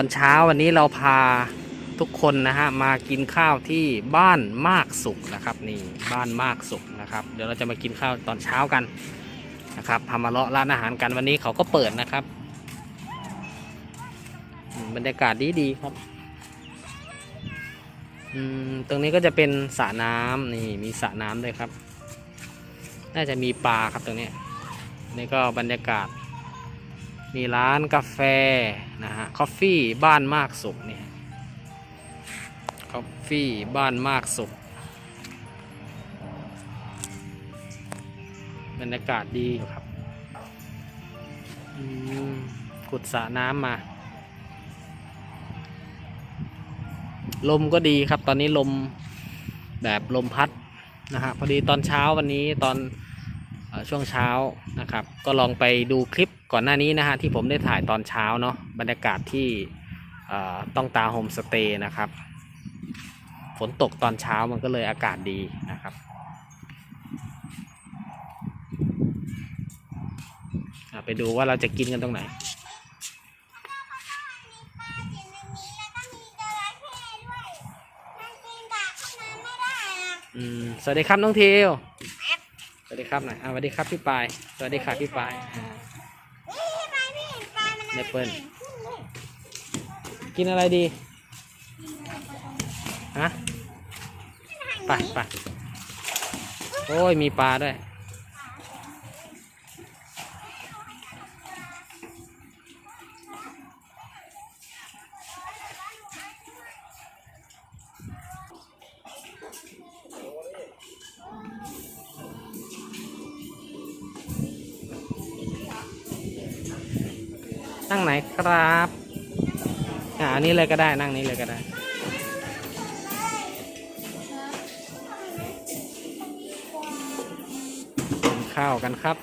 ตอนเช้าวันนี้เราพาทุกคนนะฮะมากินข้าวที่บ้านมากสุขนะครับนี่บ้านมากสุขนะครับ เดี๋ยวเราจะมากินข้าวตอนเช้ากันนะครับพามาเลาะร้านอาหารกันวันนี้เขาก็เปิดนะครับ บรรยากาศดีดีครับอืมตรงนี้ก็จะเป็นสระน้ำนี่มีสระน้ำด้วยครับ น่าจะมีปลาครับตรงนี้นี่ก็บรรยากาศ มีร้านกาแฟนะฮะคอฟฟี่บ้านมากสุขเนี่ยคอฟฟี่บ้านมากสุขบรรยากาศดีอยู่ครับอืมขุดสระน้ำมา ลมก็ดีครับ ตอนนี้ลมแบบลมพัดนะฮะพอดีตอนเช้าวันนี้ตอน ช่วงเช้านะครับ ก็ลองไปดูคลิปก่อนหน้านี้นะฮะที่ผมได้ถ่ายตอนเช้าเนาะบรรยากาศที่เอ่อต้องตาโฮมสเตย์นะครับ ฝนตกตอนเช้ามันก็เลยอากาศดีนะครับอะไปดูว่าเราจะกินกันตรงไหนอืมสวัสดีครับน้องทิว สวัสดีครับหน่อยอ่าสวัสดีครับพี่ปาย สวัสดีค่ะพี่ปายอ่าแอปเปิ้ลกินอะไรดี ฮะ ไปไปโอ้ยมีปลาด้วย ไหนครับอ่าอันนี้เลยก็ได้นั่งนี้เลยก็ได้กินข้าวกันครับ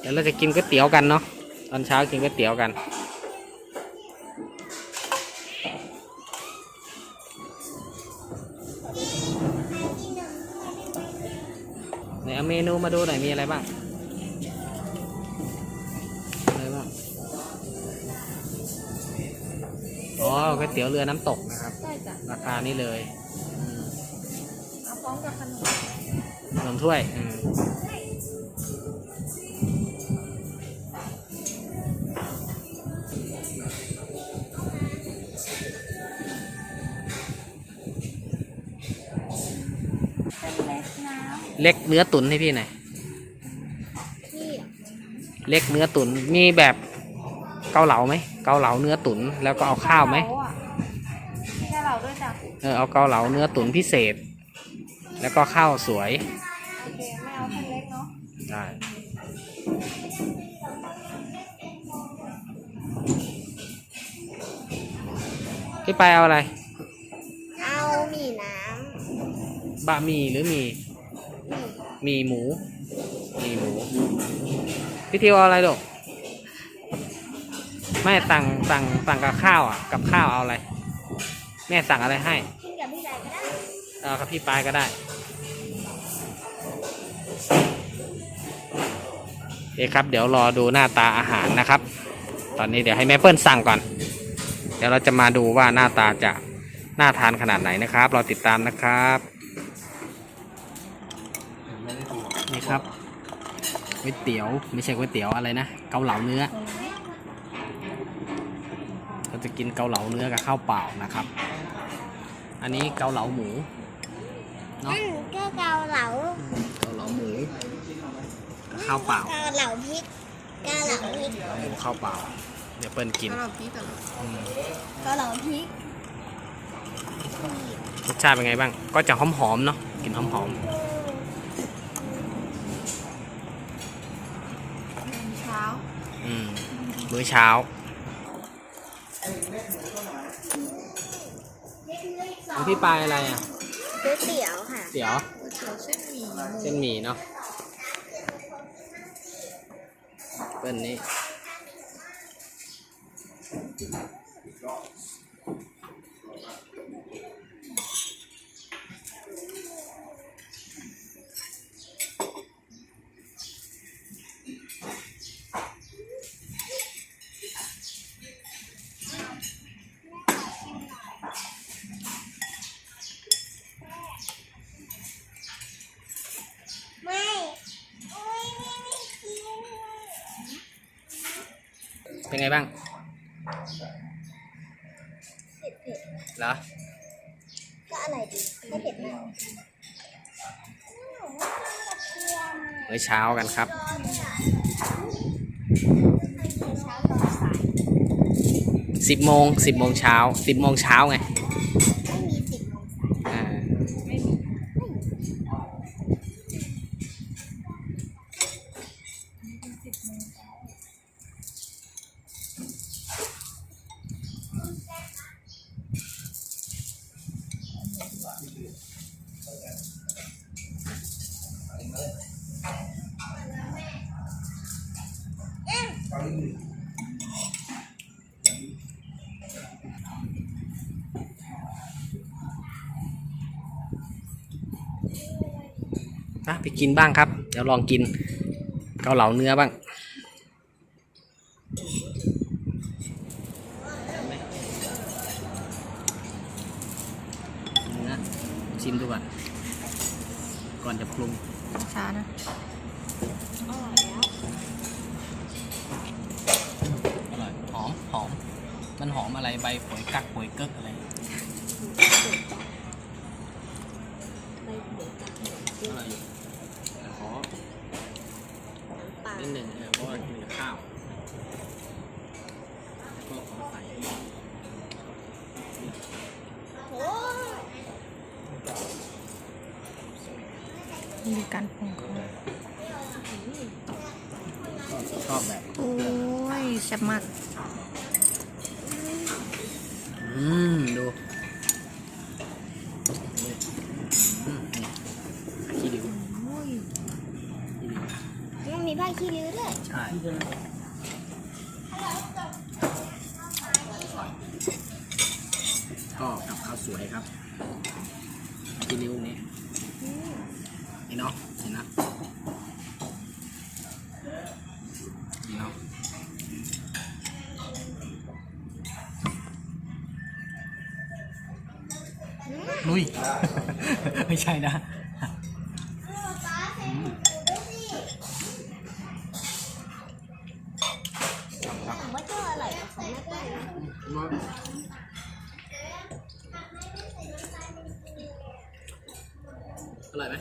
เดี๋ยวเราจะกินก๋วยเตี๋ยวกันเนาะตอนเช้ากินก๋วยเตี๋ยวกันไหนเอาเมนูมาดูหน่อยมีอะไรบ้าง ก๋วยเตี๋ยวเรือน้ำตกนะครับได้จ้ะราคานี้เลยอืมเอาพร้อมกับขนมขนมถ้วยอืมเล็กเนื้อตุ๋นให้พี่หน่อยที่เล็กเนื้อตุ๋นมีแบบ เกาเหลาไหมเกาเหลาเนื้อตุ๋นแล้วก็เอาข้าวไหมเขอะมีกระเหล่าด้วยจ้ะเออเอาเกาเหลาเนื้อตุ๋นพิเศษ แล้วก็ข้าวสวยโอเคไม่เอาเส้นเล็กเนาะได้พี่ไปเอาอะไร เอาหมี่น้บะหมี่หรือหมี่ำหมี่หมี่หมูหมี่หมูพี่ทิวเอาอะไรลูก แม่สั่งสั่งสั่งกับข้าวอะ กับข้าวเอาอะไร แม่สั่งอะไรให้กินกับพี่ใดก็ได้เอากับพี่ปายก็ได้โอเครับ เดี๋ยวรอดูหน้าตาอาหารนะครับ ตอนนี้เดี๋ยวให้แม่เปิ้ลสั่งก่อน เดี๋ยวเราจะมาดูว่าหน้าตาจะน่าทานขนาดไหนนะครับรอติดตามนะครับนี่ครับก๋วยเตี๋ยวไม่ใช่ก๋วยเตี๋ยวอะไรนะเกาเหลาเนื้อ กินเกาเหลาเนื้อกับข้าวเปล่านะครับ อันนี้เกาเหลาหมูเนาะอืมก็เกาเหลาเกาเหลาหมูกับข้าวเปล่าเกาเหลาพริกเกาเหลาพริกเกาเหลาหมูข้าวเปล่าเดี๋ยวเปิ้ลกินเกาเหลาพริกอืมเกาเหลาพริกรสชาติเป็นไงบ้าง ก็จะหอมๆเนาะกลินหอมเช้าๆอืมมื้อเช้า ของพี่ปลายอะไรอะก๋วยเตี๋ยวค่ะเตี๋ยวก๋วยเตี๋ยวเส้นหมี่เส้นหมี่เนาะเปิ้ลนี่ ไงบ้างเผ็ดเผ็ดเหรอ ก็อร่อยดีไม่เผ็ดมากมื้อเช้ากันครับเช้าตอนสายสิบโมงสิบโมงเช้าสิบโมงเช้าไง ไม่มีสิบโมงสาย อ่า ไม่มี อะไปกินบ้างครับ เดี๋ยวลองกินเกาเหลาเนื้อบ้างเนื้อชิมดูก่อนก่อนจะปรุงช้านะอร่อยแล้วอร่อยหอมหอมมันหอมอะไรใบโวยกักโวยเกิกอะไร ใบเผือกกับหมู อร่อยอยู่แต่ขอ น้ำปลา นิดหนึ่งเออเพราะว่ากินกับข้าวแล้วก็ขอใส่ โอ้ ยดูการปรุงเขาชอบแบบโอ้ยแซ่บมาก อืม ดูอืมนี่ขี้ดิวโอ้ยมันมีผ้าขี้ริ้วด้วย ใช่ก็กับข้าวสวยครับขี้ริ้วนี้ นี่เนาะนี่นะนี่เนาะลุย ไม่ใช่นะผมว่าก็อร่อยกว่าของแม่เปิ้ลนะอร่อยไหม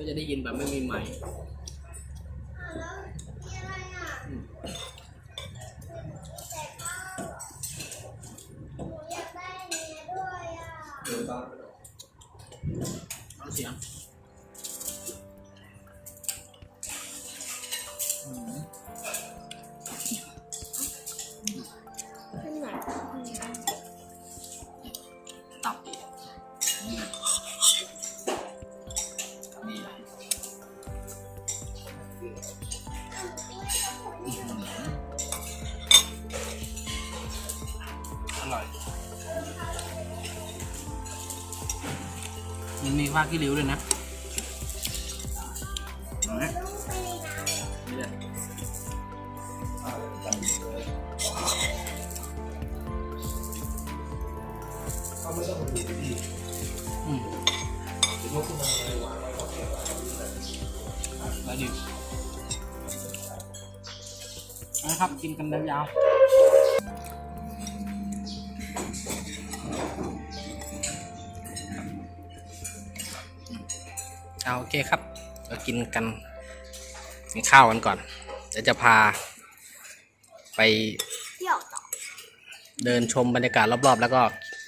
ก็จะได้ยินแบบไม่มีไมค์ ผ้าขี้ริ้วด้วยนะนไหมนี่แหละอืมแล้วดินะครับกินกันยาวๆ เอาโอเคครับเรากินกันกินข้าวกันก่อนเดี๋ยวจะพา ไปเดินชมบรรยากาศรอบๆ แล้วก็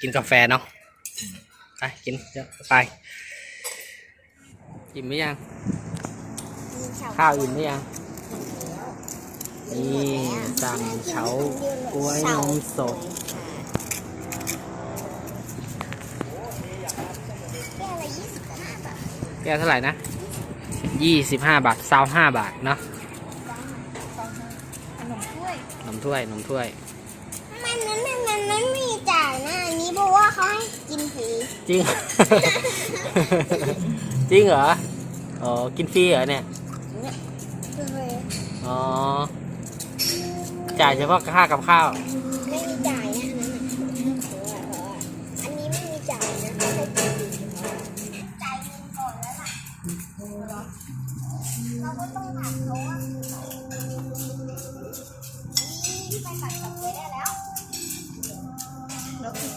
กินกาแฟเนาะไปกินเดี๋ยวไปอิ่มไหมยัง ข้าวอิ่มไหมยังนี่สั่งเฉาก๊วยนมสด แก้วละยี่สิบห้าบาทแก้วเท่าไหร่นะยี่สิบห้าบาทซาวห้าบาทเนาะขนมถ้วยนมถ้วยนมถ้วย มันนั้นมันมันไม่มีจ่ายนะอันนี้เพราะว่าเขาให้กินฟรีจริง จริงเหรอ อ๋อ กินฟรีเหรอเนี่ยอ๋อ จ่ายเฉพาะค่ากับข้าวไม่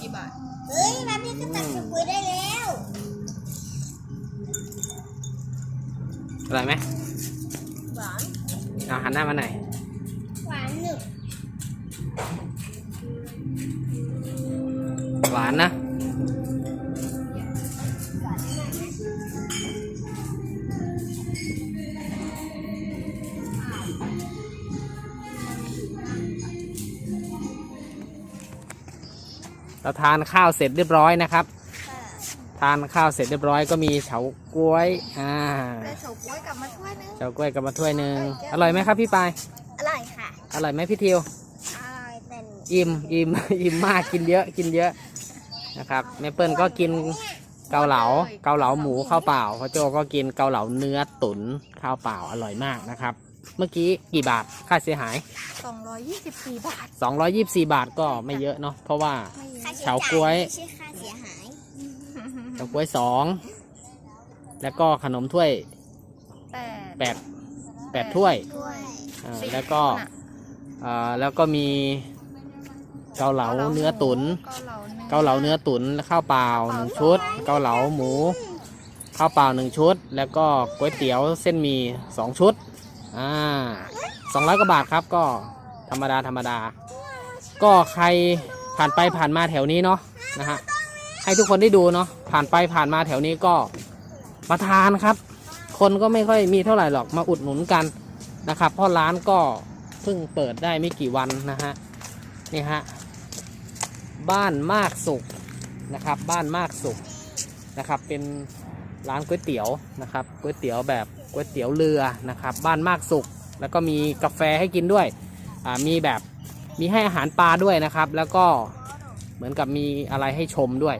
ี่บาท เฮ้ยมาพี่ก็ตัดถุงปุ๋ได้แล้วอร่อยไหมหวานเอาหันหน้ามาหน่อยหวานหนึบหวานนะ เราทานข้าวเสร็จเรียบร้อยนะครับ ทานข้าวเสร็จเรียบร้อยก็มีเฉาก๊วยอ่าได้เฉาก๊วยกลับมาช่วยนึงเฉาก๊วยกับมาถ้วยหนึ่งอร่อยไหมครับพี่ปายอร่อยค่ะอร่อยไหมพี่ทิวอร่อยเป็นอิ่มอิ่มอิ่มมากกินเยอะกินเยอะนะครับแม่เปิ้ลก็กินเกาเหลาเกาเหลาหมูข้าวเปล่าพ่อโจก็กินเกาเหลาเนื้อตุ๋นข้าวเปล่าอร่อยมากนะครับ เมื่อกี้กี่บาทค่าเสียหาย 224 บาท 224 บาทก็ไม่เยอะเนาะเพราะว่าไม่ เยค่าอะใช้เฉาจ่ายก๊วยไม่ใช่ค่าเสียหายเฉาก๊วยสองแล้วก็ขนมถ้วยแต่แปดแปดถ้วยด้วยอ่าสี่แล้วก็คนอะอ่าแล้วก็มีเกาเหลาเนื้อตุ๋น เกาเหลาเนื้อเกาเหลาเนื้อตุ๋นข้าวเปล่าหนึ่งชุด เกาเหลาหมูข้าวเปล่าหนึ่งชุด แล้วก็ก๋วยเตี๋ยวเส้นหมี่สองชุดอ่าสองร้อยกว่าบาทครับก็ธรรมดาธรรมดา ก็ใคร ผ่านไปผ่านมาแถวนี้เนาะนะฮะให้ทุกคนได้ดูเนาะผ่านไปผ่านมาแถวนี้ก็มาทานครับ คนก็ไม่ค่อยมีเท่าไหร่หรอกมาอุดหนุนกันนะครับเพราะร้านก็เพิ่งเปิดได้ไม่กี่วันนะฮะนี่ฮะบ้านมากสุขนะครับ บ้านมากสุขนะครับ เป็นร้านก๋วยเตี๋ยวนะครับก๋วยเตี๋ยวแบบก๋วยเตี๋ยวเรือนะครับ บ้านมากสุขแล้วก็มีกาแฟให้กินด้วยมีแบบ มีให้อาหารปลาด้วยนะครับ แล้วก็เหมือนกับมีอะไรให้ชมด้วย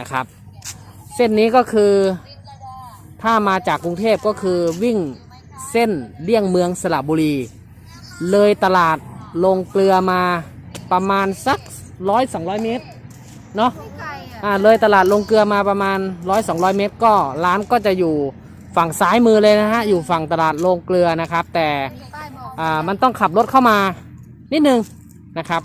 นะครับ เส้นนี้ก็คือถ้ามาจากกรุงเทพก็คือวิ่งเส้นเลี่ยงเมืองสระบุรี เลยตลาดลงเกลือมาประมาณสักร้อยสองร้อยเมตรเนาะไม่ไกลอะอ่าเลยตลาดลงเกลือมาประมาณร้อยสองร้อยเมตร ก็ร้านก็จะอยู่ฝั่งซ้ายมือเลยนะฮะอยู่ฝั่งตลาดลงเกลือนะครับ แต่มีป้ายบอกอ่ามันต้องขับรถเข้ามา นิดนึงนะครับ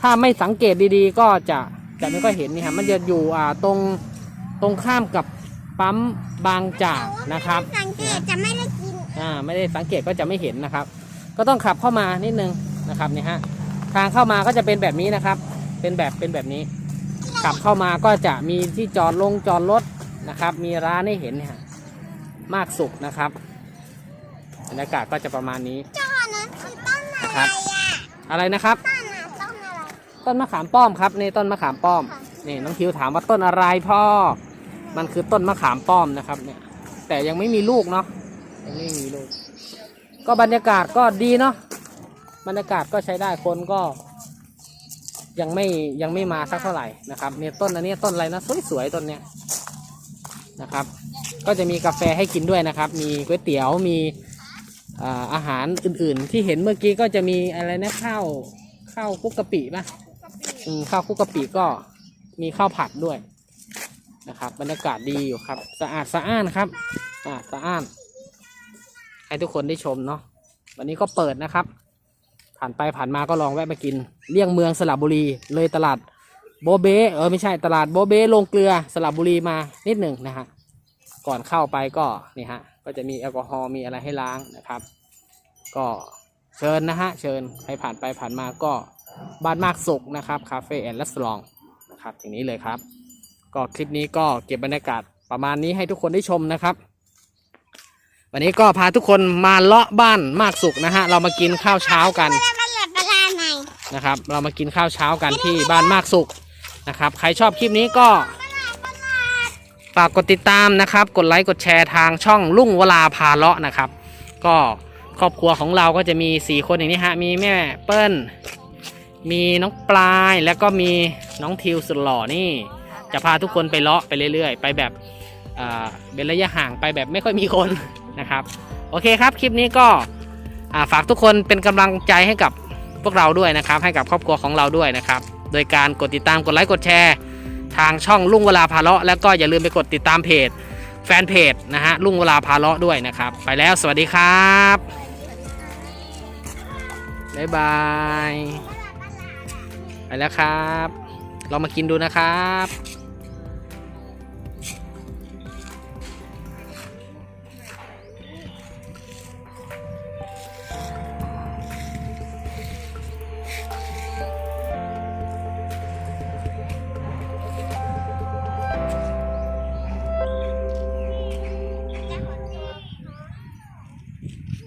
ถ้าไม่สังเกตดีๆ ก็จะจะไม่ค่อยเห็นนี่ครับมันจะอยู่อ่าตรงตรงข้ามกับปั๊มบางจากนะครับ สังเกตจะไม่ได้กินอ่าไม่ได้สังเกตก็จะไม่เห็นนะครับ ก็ต้องขับเข้ามานิดนึงนะครับนี่ฮะทางเข้ามาก็จะเป็นแบบนี้นะครับ เป็นแบบเป็นแบบนี้ขับเข้ามาก็จะมีที่จอดลงจอดรถนะครับ มีร้านให้เห็นเนี่ยมากสุขนะครับบรรยากาศก็จะประมาณนี้ต้นนั้นคือต้นอะไรครับ อะอะไรนะครับ ต้นอะต้นอะไรต้นมะขามป้อมครับนี่ต้นมะขามป้อมนี่น้องทิวถามว่าต้นอะไรพ่อ มันคือต้นมะขามป้อมนะครับเนี่ย แต่ยังไม่มีลูกเนาะยังไม่มีลูก ก็บรรยากาศก็ดีเนาะบรรยากาศก็ใช้ได้คนก็ ยังไม่ยังไม่มาสักเท่าไหร่นะครับเนี่ยต้นอันนี้ต้นอะไรนะสวยๆต้นเนี้ยนะครับ ก็จะมีกาแฟให้กินด้วยนะครับ มีก๋วยเตี๋ยวมี อ่าอาหารอื่นๆ ที่เห็นเมื่อกี้ก็จะมีอะไรนะข้าวข้าวคลุกกะปิป่ะอืมข้าวคลุกกะปิก็มีข้าวผัดด้วยนะครับ บรรยากาศดีอยู่ครับ สะอาดสะอ้านครับสะอาดสะอ้าน ให้ทุกคนได้ชมเนาะวันนี้ก็เปิดนะครับ ผ่านไปผ่านมาก็ลองแวะมากินเลี่ยงเมืองสระบุรี เลยตลาดโบเบเออไม่ใช่ตลาดโบเบลงเกลือสระบุรีมานิดหนึ่งนะฮะก่อนเข้าไปก็นี่ฮะ ก็จะมีแอลกอฮอล์มีอะไรให้ล้างนะครับ ก็เชิญนะฮะเชิญใครผ่านไปผ่านมาก็บ้านมากสุขนะครับคาเฟ่แอนด์รีสลอร์ทนะครับอย่างนี้เลยครับ ก็คลิปนี้ก็เก็บบรรยากาศประมาณนี้ให้ทุกคนได้ชมนะครับ วันนี้ก็พาทุกคนมาเลาะบ้านมากสุขนะฮะเรามากินข้าวเช้ากันนะครับ เรามากินข้าวเช้ากันที่บ้านมากสุขนะครับ ใครชอบคลิปนี้ก็ ฝากกดติดตามนะครับ กดไลค์ กดแชร์ทางช่องลุ่งวลาพาเลาะนะครับ ก็ครอบครัวของเราก็จะมี 4 คนอย่างนี้ฮะ มีแม่เปิ้ล มีน้องปลาย แล้วก็มีน้องทิวสุดหล่อนี่ จะพาทุกคนไปเลาะไปเรื่อย ๆ ไปแบบเป็นระยะห่างไปแบบไม่ค่อยมีคนนะครับ โอเคครับ คลิปนี้ก็ฝากทุกคนเป็นกำลังใจให้กับพวกเราด้วยนะครับ ให้กับครอบครัวของเราด้วยนะครับ โดยการกดติดตาม กดไลค์ กดแชร์ ทางช่องลุงเวลาพาเลาะแล้วก็อย่าลืมไปกดติดตามเพจ แฟนเพจนะฮะลุงเวลาพาเลาะด้วยนะครับ ไปแล้วสวัสดีครับบ๊ายบายไปแล้วครับลองมากินดูนะครับ